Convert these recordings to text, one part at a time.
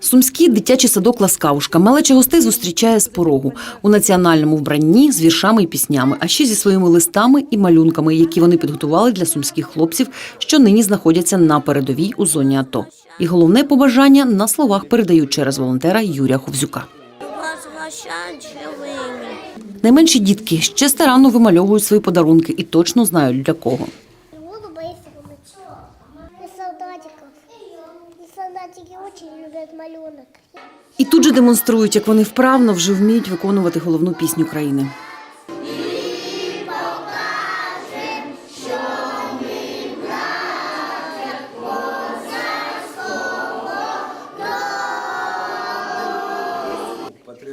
Сумський дитячий садок Ласкавушка малеча гостей зустрічає з порогу у національному вбранні з віршами і піснями, а ще зі своїми листами і малюнками, які вони підготували для сумських хлопців, що нині знаходяться на передовій у зоні АТО. І головне побажання на словах передають через волонтера Юрія Ховзюка. Найменші дітки ще старанно вимальовують свої подарунки і точно знають для кого. И солдатики очень любят малюнок. І тут же демонструють, як вони вправно вже вміють виконувати головну пісню країни.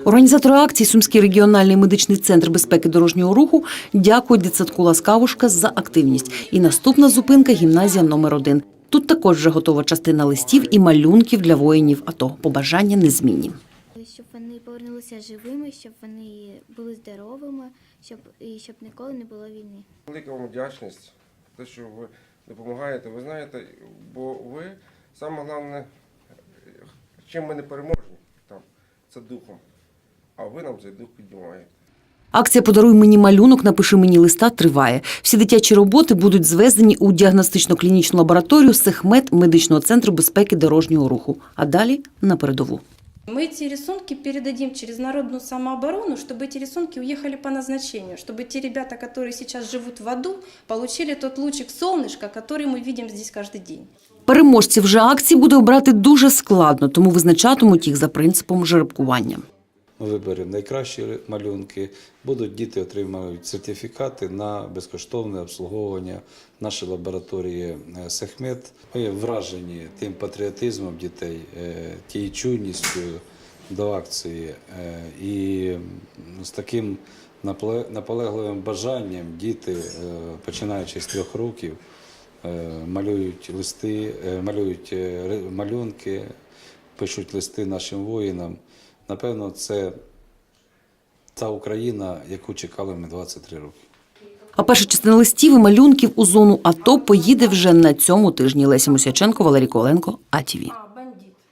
Організатори акції Сумський регіональний медичний центр безпеки дорожнього руху дякують дитсадку Ласкавушка за активність. І наступна зупинка гімназія номер 1 Тут також вже готова частина листів і малюнків для воїнів. АТО. побажання незмінні. щоб вони повернулися живими, щоб вони були здоровими, щоб і щоб ніколи не було війни. Велика вам вдячність, те, що ви допомагаєте. Ви знаєте, бо ви саме головне, чим ми не переможні там, це духом. А ви нам цей дух піднімаєте. Акція Подаруй мені малюнок, напиши мені листа триває. Всі дитячі роботи будуть звезені у діагностично-клінічну лабораторію Сехмет медичного центру безпеки дорожнього руху. А далі на передову. Мы эти рисунки передадим через народную самооборону, чтобы эти рисунки уехали по назначению, чтобы те ребята, которые сейчас живут в аду, получили тот лучик солнышка, который мы видим здесь каждый день. Переможців же акції буде обрати дуже складно, тому визначатимуть їх за принципом жеребкування. Ми виберемо найкращі малюнки. Будуть діти отримають сертифікати на безкоштовне обслуговування в нашій лабораторії е, Сехмет. Ми вражені тим патріотизмом дітей, е, тією чуйністю до акції е, і з таким наполегливим бажанням діти, починаючи з трьох років, малюють листи, малюють малюнки, пишуть листи нашим воїнам. Напевно, це та Україна, яку чекали ми 23 роки. А перша частина листів і малюнків у зону АТО поїде вже на цьому тижні. Леся Мусяченко, Валерій Коленко, АТВ.